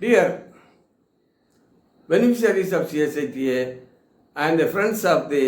Dear beneficiaries of CSITA and the friends of the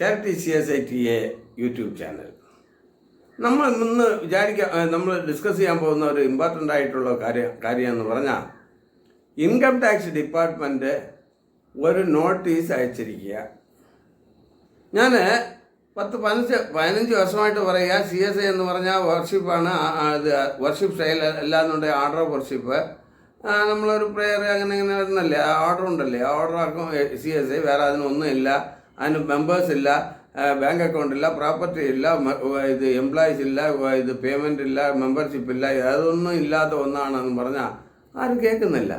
Charity CSITA YouTube channel നമ്മൾ ഇന്ന് വിചാരിക്കാൻ നമ്മൾ discuss ചെയ്യാൻ പോകുന്ന ഒരു ഇമ്പോർട്ടന്റ് ആയിട്ടുള്ള കാര്യം കാര്യം എന്ന് പറഞ്ഞാൽ ഇൻകം ടാക്സ് ഡിപ്പാർട്ട്മെന്റ് ഒരു നോട്ടീസ് അയച്ചിരിക്കുക. ഞാൻ പത്ത് പതിനഞ്ച് പതിനഞ്ച് വർഷമായിട്ട് പറയുക സി എസ് ഐ എന്ന് പറഞ്ഞാൽ വർഷിപ്പാണ് ഇത് വർഷിപ്പ് സ്റ്റൈൽ അല്ലാന്നുണ്ടെങ്കിൽ ആർഡർ ഓഫ് വർഷിപ്പ് നമ്മളൊരു പ്രെയർ അങ്ങനെ ഇങ്ങനെ വരുന്നല്ലേ? ഓർഡർ ഉണ്ടല്ലേ? ഓർഡർ ആർക്കും സി എസ് ഐ വേറെ അതിനൊന്നും ഇല്ല. അതിന് മെമ്പേഴ്സ് ഇല്ല. ബാങ്ക് അക്കൗണ്ട് ഇല്ല. പ്രോപ്പർട്ടി ഇല്ല. ഇത് എംപ്ലോയീസ് ഇല്ല. ഇത് പേയ്മെന്റ് ഇല്ല. മെമ്പർഷിപ്പ് ഇല്ല. അതൊന്നും ഇല്ലാത്ത ഒന്നാണെന്ന് പറഞ്ഞാൽ ആരും കേൾക്കുന്നില്ല.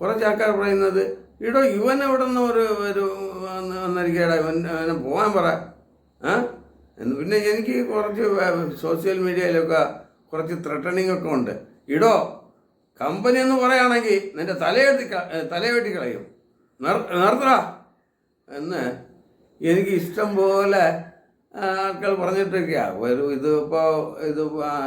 കുറച്ച് ആൾക്കാർ പറയുന്നത് ഇടോ ഇവൻ എവിടെ നിന്ന് ഒരു ഒരു വന്ന് വന്നിരിക്കടാ ഇവൻ ഇവനെ പോകാൻ പറ. പിന്നെ എനിക്ക് കുറച്ച് സോഷ്യൽ മീഡിയയിലൊക്കെ കുറച്ച് ത്രട്ടണിങ് ഒക്കെ ഉണ്ട്. ഇടോ കമ്പനി എന്ന് പറയുകയാണെങ്കിൽ നിന്റെ തലയെട്ടി തലവെട്ടി കളയും. നിർ- എന്ന് എനിക്ക് ഇഷ്ടം പോലെ ആൾക്കാർ പറഞ്ഞിട്ടൊക്കെയാ. ഒരു ഇതിപ്പോൾ ഇത്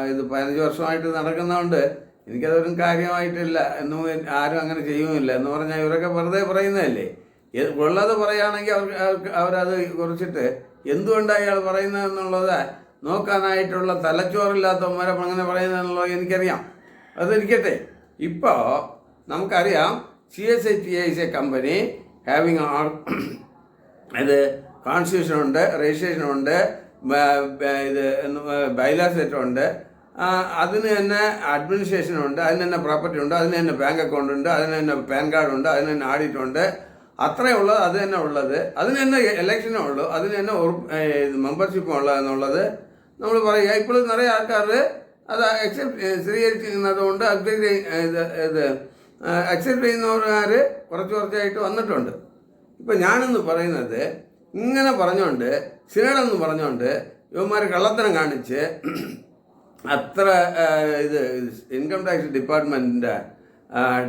ഇത് പതിനഞ്ച് വർഷമായിട്ട് നടക്കുന്നതുകൊണ്ട് എനിക്കതൊരു കാര്യമായിട്ടില്ല. എന്നും ആരും അങ്ങനെ ചെയ്യുമില്ല എന്ന് പറഞ്ഞാൽ ഇവരൊക്കെ വെറുതെ പറയുന്നതല്ലേ? ഉള്ളത് പറയുകയാണെങ്കിൽ അവർക്ക് അവരത് കുറിച്ചിട്ട് എന്തുകൊണ്ടാണ് അയാൾ പറയുന്നതെന്നുള്ളത് നോക്കാനായിട്ടുള്ള തലച്ചോറില്ലാത്തവന്മാരെ അങ്ങനെ പറയുന്നതെന്നുള്ളത് എനിക്കറിയാം. അതിരിക്കട്ടെ ഇപ്പോൾ നമുക്കറിയാം C S I T is a company having ഇത് കോൺസ്റ്റിറ്റ്യൂഷൻ ഉണ്ട് രജിസ്ട്രേഷൻ ഉണ്ട് ബ- ബ- ഇത് ബൈലാ സെറ്റ് ഉണ്ട് ആ, അതിന് തന്നെ അഡ്മിനിസ്ട്രേഷൻ ഉണ്ട് അതിന് തന്നെ പ്രോപ്പർട്ടി ഉണ്ട് അതിന് തന്നെ ബാങ്ക് അക്കൗണ്ട് ഉണ്ട് അതിന് തന്നെ പാൻ കാർഡ് ഉണ്ട് അതിന് തന്നെ ആഡിറ്റ് ഉണ്ട് അത്രേ ഉള്ളത് അത് തന്നെ ഉള്ളത് അതിന് തന്നെ ഇലക്ഷനേ ഉള്ളൂ അതിന് തന്നെ മെമ്പർഷിപ്പും ഉള്ളതെന്നുള്ളത് നമ്മൾ പറയുക ഇപ്പോഴും നിറയെ ആൾക്കാർ അത് അക്സെപ്റ്റ് സ്ഥിരീകരിച്ചിരുന്നതുകൊണ്ട് കൊണ്ട് അക്സെപ്റ്റ് ഇത് അക്സെപ്റ്റ് ചെയ്യുന്നവർ കുറച്ച് കുറച്ചായിട്ട് വന്നിട്ടുണ്ട്. ഇപ്പം ഞാനെന്ന് പറയുന്നത് ഇങ്ങനെ പറഞ്ഞുകൊണ്ട് സിനഡെന്ന് പറഞ്ഞുകൊണ്ട് ഇവന്മാർ കള്ളത്തരം കാണിച്ച് അത്ര ഇത് ഇൻകം ടാക്സ് ഡിപ്പാർട്ട്മെന്റിന്റെ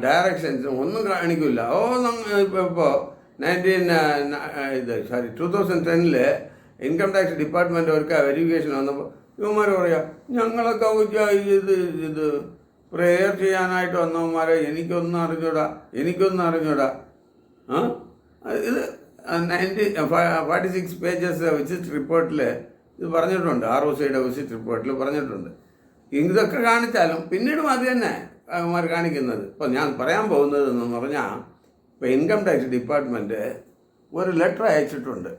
ഡയറക്ഷൻസും ഒന്നും കാണിക്കില്ല. ഓ ഇപ്പോൾ നയന്റീൻ ഇത് സോറി ടു തൗസൻഡ് ടെന്നിൽ ഇൻകം ടാക്സ് ഡിപ്പാർട്ട്മെന്റ് അവർക്ക് വെരിഫിക്കേഷൻ വന്നപ്പോൾ ഇവന്മാർ പറയാം ഞങ്ങളൊക്കെ ഇത് ഇത് പ്രേയർ ചെയ്യാനായിട്ട് വന്നവന്മാരെ എനിക്കൊന്നും അറിഞ്ഞൂടാ എനിക്കൊന്നും അറിഞ്ഞൂടാ. ഇത് ninety forty six pages visit റിപ്പോർട്ടിൽ ഇത് പറഞ്ഞിട്ടുണ്ട് ആർ ഒ സിയുടെ വിസിറ്റ് റിപ്പോർട്ടിൽ പറഞ്ഞിട്ടുണ്ട്. ഇതൊക്കെ കാണിച്ചാലും പിന്നീടും അത് തന്നെ അവന്മാർ കാണിക്കുന്നത്. ഇപ്പോൾ ഞാൻ പറയാൻ പോകുന്നത് എന്ന് പറഞ്ഞാൽ ഇപ്പോൾ ഇൻകം ടാക്സ് ഡിപ്പാർട്ട്മെന്റ് ഒരു ലെറ്റർ അയച്ചിട്ടുണ്ട്.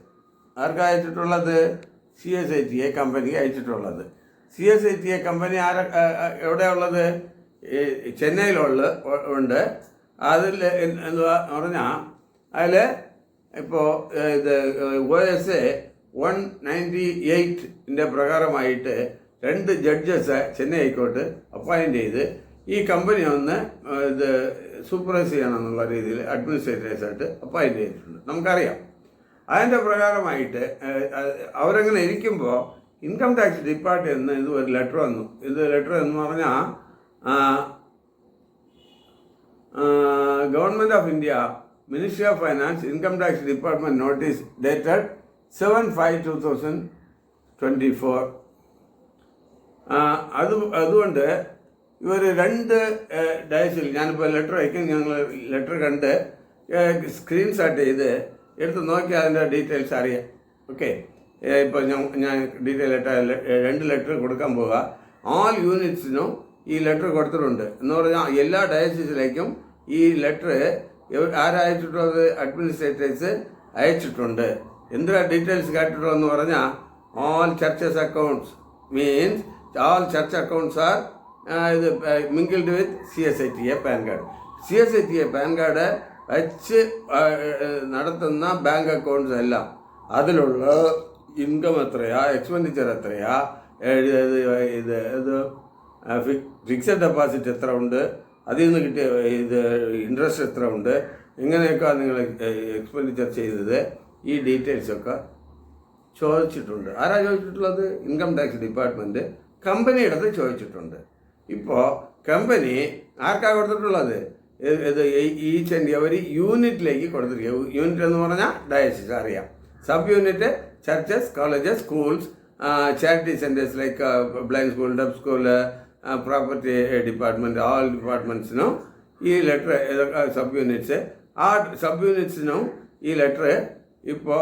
ആർക്കാ അയച്ചിട്ടുള്ളത്? C S I T A കമ്പനിക്ക് അയച്ചിട്ടുള്ളത്. C S I T A company ആര എവിടെയുള്ളത്? ചെന്നൈയിലുള്ള ഉണ്ട്. അതിൽ എന്തുവാ പറഞ്ഞാൽ അതിൽ ഇപ്പോൾ ഇത് O S A one ninety എയ്റ്റിന്റെ പ്രകാരമായിട്ട് രണ്ട് ജഡ്ജസ് ചെന്നൈ ഹൈക്കോർട്ട് അപ്പോയിന്റ് ചെയ്ത് ഈ കമ്പനി ഒന്ന് ഇത് സൂപ്പർവൈസ് ചെയ്യണം എന്നുള്ള രീതിയിൽ അഡ്മിനിസ്ട്രേറ്റേഴ്സായിട്ട് അപ്പോയിന്റ് ചെയ്തിട്ടുണ്ട്. നമുക്കറിയാം. അതിന്റെ പ്രകാരമായിട്ട് അവരങ്ങനെ ഇരിക്കുമ്പോൾ ഇൻകം ടാക്സ് ഡിപ്പാർട്ട്മെന്റിൽ നിന്ന് ഇത് ഒരു ലെറ്റർ വന്നു. ഇത് ലെറ്റർ എന്ന് പറഞ്ഞാൽ government of India ministry of finance income tax department notice dated seven five two thousand twenty four അത് അതുകൊണ്ട് ഇവർ രണ്ട് ഡയസിൽ ഞാനിപ്പോൾ ലെറ്റർ അയക്കും ഞങ്ങൾ ലെറ്റർ കണ്ട് സ്ക്രീൻഷോട്ട് ചെയ്ത് എടുത്ത് നോക്കി അതിന്റെ ഡീറ്റെയിൽസ് അറിയാം. ഓക്കെ ഇപ്പോൾ ഞാൻ ഞാൻ ഡീറ്റെയിൽ ആയിട്ട് രണ്ട് ലെറ്റർ കൊടുക്കാൻ പോവുക ആൾ യൂണിറ്റ്സിനും ഈ ലെറ്റർ കൊടുത്തിട്ടുണ്ട്. എന്ന് പറഞ്ഞാൽ എല്ലാ ഡയസിസിലേക്കും ഈ ലെറ്റർ ആരയച്ചിട്ടുള്ളത് അഡ്മിനിസ്ട്രേറ്റേഴ്സ് അയച്ചിട്ടുണ്ട്. എന്തിനാ ഡീറ്റെയിൽസ് കേട്ടിട്ടുള്ളതെന്ന് പറഞ്ഞാൽ all churches accounts means all church accounts are ഇത് mingled with C S I T A PAN card C S I T A PAN card വെച്ച് നടത്തുന്ന ബാങ്ക് അക്കൗണ്ട്സ് എല്ലാം അതിലുള്ള ഇൻകം എത്രയാ എക്സ്പെൻഡിച്ചർ എത്രയാ ഇത് ഇത് ഫിക്സഡ് ഡെപ്പോസിറ്റ് എത്ര ഉണ്ട് അതിൽ നിന്ന് കിട്ടിയ ഇത് ഇൻട്രസ്റ്റ് എത്ര ഉണ്ട് ഇങ്ങനെയൊക്കെ നിങ്ങൾ എക്സ്പെൻഡിച്ചർ ചെയ്തത് ഈ ഡീറ്റെയിൽസൊക്കെ ചോദിച്ചിട്ടുണ്ട്. ആരാ ചോദിച്ചിട്ടുള്ളത്? ഇൻകം ടാക്സ് ഡിപ്പാർട്ട്മെന്റ് കമ്പനിയുടെ ചോദിച്ചിട്ടുണ്ട്. ഇപ്പോൾ കമ്പനി ആർക്കാ കൊടുത്തിട്ടുള്ളത്? ഇത് ഈച്ച് ആൻഡ് എവരി യൂണിറ്റിലേക്ക് കൊടുത്തിരിക്കുക. യൂണിറ്റ് എന്ന് പറഞ്ഞാൽ ഡയസിസ് അറിയാം. Sub unit churches colleges schools charity centres like blind school deaf school property department all ഡിപ്പാർട്ട്മെന്റ്സിനും ഈ ലെറ്റർ സബ് യൂണിറ്റ്സ് ആ സബ് യൂണിറ്റ്സിനും ഈ ലെറ്റർ ഇപ്പോൾ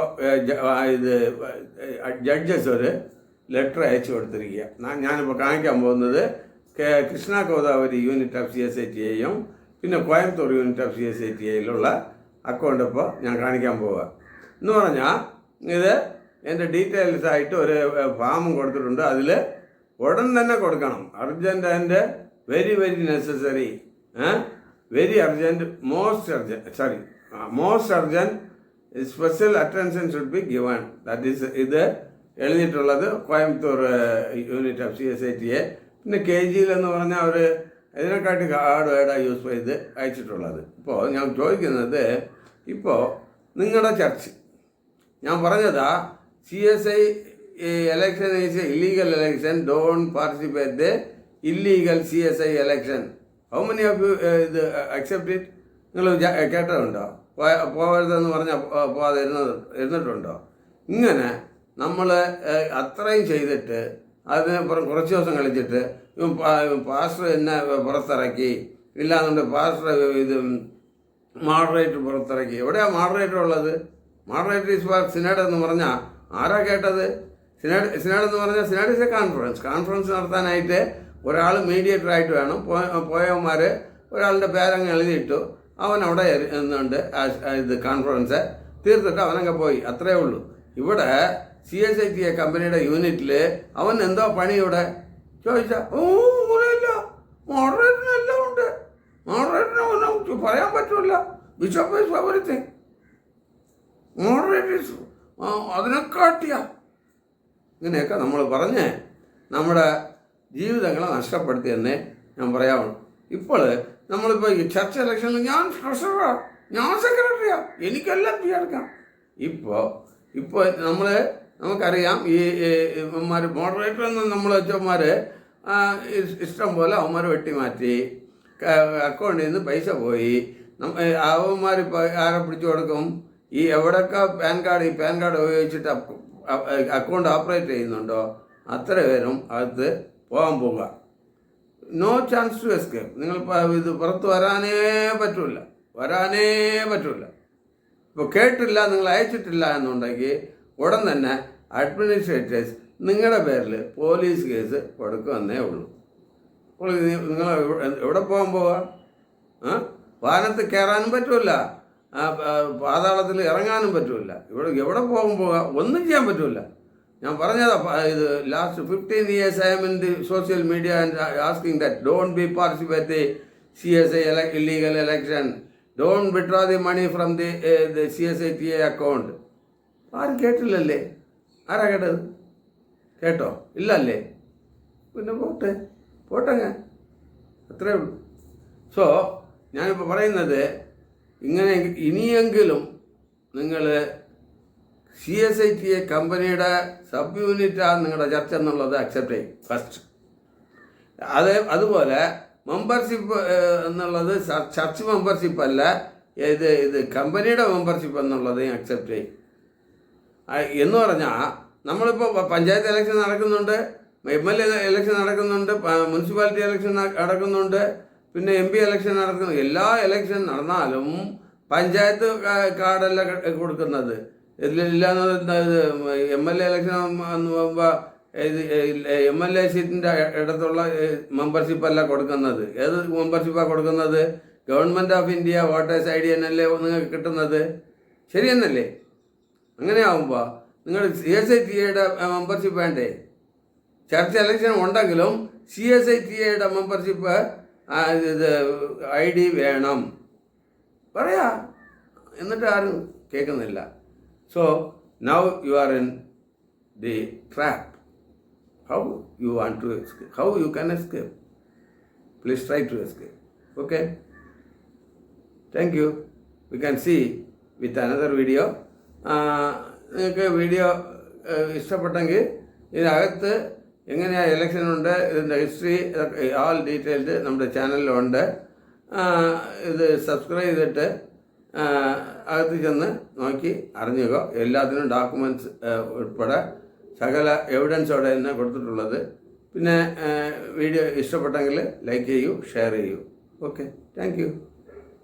ഇത് ജഡ്ജസ് ഒരു ലെറ്റർ അയച്ചു കൊടുത്തിരിക്കുക. ഞാനിപ്പോൾ കാണിക്കാൻ പോകുന്നത് Krishna Godavari unit of C S I T ഐയും പിന്നെ Coimbatore unit of C S I T ഐയിലുള്ള account ഇപ്പോൾ ഞാൻ കാണിക്കാൻ പോവുക എന്ന് പറഞ്ഞാൽ ഇത് എന്റെ ഡീറ്റെയിൽസ് ആയിട്ട് ഒരു ഫാമും കൊടുത്തിട്ടുണ്ട്. അതിൽ ഉടൻ തന്നെ കൊടുക്കണം. Urgent and very very necessary very urgent most urgent sorry most urgent special attention should be given that is ഇത് എഴുതിയിട്ടുള്ളത് Coimbatore unit of C S I T A പിന്നെ കെ ജിയിൽ എന്ന് പറഞ്ഞാൽ അവർ ഇതിനെക്കാട്ടി ഹാർഡ് വേർഡാണ് യൂസ് ചെയ്ത് അയച്ചിട്ടുള്ളത്. ഇപ്പോൾ ഞാൻ ചോദിക്കുന്നത് ഇപ്പോൾ നിങ്ങളുടെ ചർച്ച് ഞാൻ പറഞ്ഞതാ C S I election is illegal election don participate the illegal C S I election how many of you ഇത് അക്സെപ്റ്റ് ഇറ്റ് നിങ്ങൾ കേട്ടതുണ്ടോ പോയ- പോകരുതെന്ന് പറഞ്ഞാൽ പോകാതെ ഇരുന്നത് ഇരുന്നിട്ടുണ്ടോ? ഇങ്ങനെ നമ്മൾ അത്രയും ചെയ്തിട്ട് അതിനപ്പുറം കുറച്ച് ദിവസം കളിച്ചിട്ട് പാസ്റ്റർ എന്നെ പുറത്തിറക്കി. ഇല്ലാന്നുണ്ട് പാസ്റ്റർ ഇത് മോഡറേറ്റർ പുറത്തിറക്കി. എവിടെയാണ് മോഡറേറ്റർ ഉള്ളത്? മോഡറേറ്റർ ഇസ് ഫാർ സിനഡ് എന്ന് പറഞ്ഞാൽ ആരാ കേട്ടത്? സിനഡ് സിനഡ് എന്ന് പറഞ്ഞാൽ synod is a conference conference നടത്താനായിട്ട് ഒരാൾ മീഡിയേറ്റർ ആയിട്ട് വേണം. പോയവന്മാർ ഒരാളുടെ പേരങ്ങ് എഴുതിയിട്ടു അവൻ അവിടെ എന്നുണ്ട് ഇത് കോൺഫറൻസ് തീർത്തിട്ട് അവനങ്ങ് പോയി. അത്രേ ഉള്ളൂ. ഇവിടെ C S I T A കമ്പനിയുടെ യൂണിറ്റിൽ അവൻ എന്തോ പണി ഇവിടെ? ചോദിച്ചാ ഓ മോഡറേറ്ററിന് മോഡറേറ്ററിനെല്ലാം ഉണ്ട്. മോഡറേറ്ററിനെ ഒന്നും പറയാൻ പറ്റില്ല ബിഷപ്പ് ഈസ് എവറിത്തിങ്. മോഡറേറ്റേഴ്സ് അതിനെക്കാട്ടിയ. ഇങ്ങനെയൊക്കെ നമ്മൾ പറഞ്ഞ് നമ്മുടെ ജീവിതങ്ങളെ നഷ്ടപ്പെടുത്തിയെന്നേ ഞാൻ പറയാവുള്ളൂ. ഇപ്പോൾ നമ്മളിപ്പോൾ ഈ ചർച്ച ഇലക്ഷനിൽ ഞാൻ ട്രഷറാണ് ഞാൻ സെക്രട്ടറിയാണ് എനിക്കെല്ലാം ചെയ്യാൻ ഇപ്പോൾ ഇപ്പോൾ നമ്മൾ നമുക്കറിയാം ഈ ഇവന്മാർ മോഡറേറ്റർ എന്ന നമ്മൾ വെച്ചവന്മാർ ഇഷ്ടം പോലെ അവന്മാർ വെട്ടിമാറ്റി അക്കൗണ്ടിൽ നിന്ന് പൈസ പോയി. അവന്മാർ ആരെ പിടിച്ചു കൊടുക്കും? ഈ എവിടെയൊക്കെ പാൻ കാർഡ് ഈ പാൻ കാർഡ് ഉപയോഗിച്ചിട്ട് അക്കൗണ്ട് ഓപ്പറേറ്റ് ചെയ്യുന്നുണ്ടോ? അത്ര പേരും അകത്ത് പോകാൻ പോവുക. നോ ചാൻസ് ടു എസ്കേപ്പ് നിങ്ങൾ ഇത് പുറത്ത് വരാനേ പറ്റില്ല വരാനേ പറ്റില്ല ഇപ്പോൾ കേട്ടില്ല നിങ്ങൾ അയച്ചിട്ടില്ല എന്നുണ്ടെങ്കിൽ ഉടൻ തന്നെ അഡ്മിനിസ്ട്രേറ്റേഴ്സ് നിങ്ങളുടെ പേരിൽ പോലീസ് കേസ് കൊടുക്കുമെന്നേ ഉള്ളൂ. അപ്പോൾ നിങ്ങൾ എവിടെ പോകാൻ പോവുക വാഹനത്തിൽ കയറാനും പറ്റില്ല. പാതാളത്തിൽ ഇറങ്ങാനും പറ്റില്ല. ഇവിടെ എവിടെ പോകാൻ പോവുക ഒന്നും ചെയ്യാൻ പറ്റില്ല. ഞാൻ പറഞ്ഞതാ ഇത് last fifteen years I am in the social media and asking that don't be participate the C S I illegal election don't withdraw the money from the C S I T A account ആരും കേട്ടില്ലല്ലേ? ആരാ കേട്ടത്? കേട്ടോ? ഇല്ലല്ലേ? പിന്നെ പോട്ടെ. പോട്ടെങ്ങ. അത്രേ ഉള്ളൂ. സോ ഞാനിപ്പോൾ പറയുന്നത് ഇങ്ങനെ ഇനിയെങ്കിലും നിങ്ങൾ സി എസ് ഐ ടി കമ്പനിയുടെ സബ് യൂണിറ്റാണ് നിങ്ങളുടെ ചർച്ച എന്നുള്ളത് അക്സെപ്റ്റ് ചെയ്യും. ഫസ്റ്റ് അത് അതുപോലെ മെമ്പർഷിപ്പ് എന്നുള്ളത് ചർച്ച് മെമ്പർഷിപ്പ് അല്ല ഇത് ഇത് കമ്പനിയുടെ മെമ്പർഷിപ്പ് എന്നുള്ളത് അക്സെപ്റ്റ് ചെയ്യും. എന്ന് പറഞ്ഞാൽ നമ്മളിപ്പോൾ പഞ്ചായത്ത് ഇലക്ഷൻ നടക്കുന്നുണ്ട് എം എൽ എ ഇലക്ഷൻ നടക്കുന്നുണ്ട് മുനിസിപ്പാലിറ്റി ഇലക്ഷൻ നടക്കുന്നുണ്ട് പിന്നെ എം പി ഇലക്ഷൻ നടക്കുന്നു. എല്ലാ ഇലക്ഷൻ നടന്നാലും പഞ്ചായത്ത് കാർഡല്ല കൊടുക്കുന്നത്. ഇതിലില്ലാന്ന് M L A election M L A സീറ്റിന്റെ ഇടത്തുള്ള മെമ്പർഷിപ്പ് അല്ല കൊടുക്കുന്നത്. ഏത് മെമ്പർഷിപ്പാണ് കൊടുക്കുന്നത്? Government of India voters I D എന്നല്ലേ നിങ്ങൾക്ക് കിട്ടുന്നത്. ശരി എന്നല്ലേ അങ്ങനെ ആകുമ്പോൾ നിങ്ങൾ സി എസ് ഐ ടി എയുടെ മെമ്പർഷിപ്പ് വേണ്ടേ? ചർച്ച് ഇലക്ഷൻ ഉണ്ടെങ്കിലും സി എസ് ഐ ടി എയുടെ മെമ്പർഷിപ്പ് ഇത് ഐ ഡി വേണം. പറയാ. എന്നിട്ട് ആരും കേൾക്കുന്നില്ല. So now you are in the trap how you want to escape how you can escape please try to escape okay thank you we can see with another video നിങ്ങൾക്ക് video ഇഷ്ടപ്പെട്ടെങ്കിൽ ഇതിനകത്ത് എങ്ങനെയാണ് election ഉണ്ട് ഇതിന്റെ history ആൾ detailed നമ്മുടെ ചാനലിലുണ്ട് ഇത് subscribe ചെയ്തിട്ട് അകത്ത് ചെന്ന് നോക്കി അറിഞ്ഞുകോ എല്ലാത്തിനും ഡോക്യുമെന്റ്സ് ഉൾപ്പെടെ സകല എവിഡൻസോടെ തന്നെ കൊടുത്തിട്ടുള്ളത്. പിന്നെ വീഡിയോ ഇഷ്ടപ്പെട്ടെങ്കിൽ ലൈക്ക് ചെയ്യൂ ഷെയർ ചെയ്യൂ. Okay thank you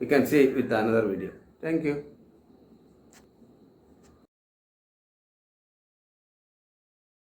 you can see with another video thank you.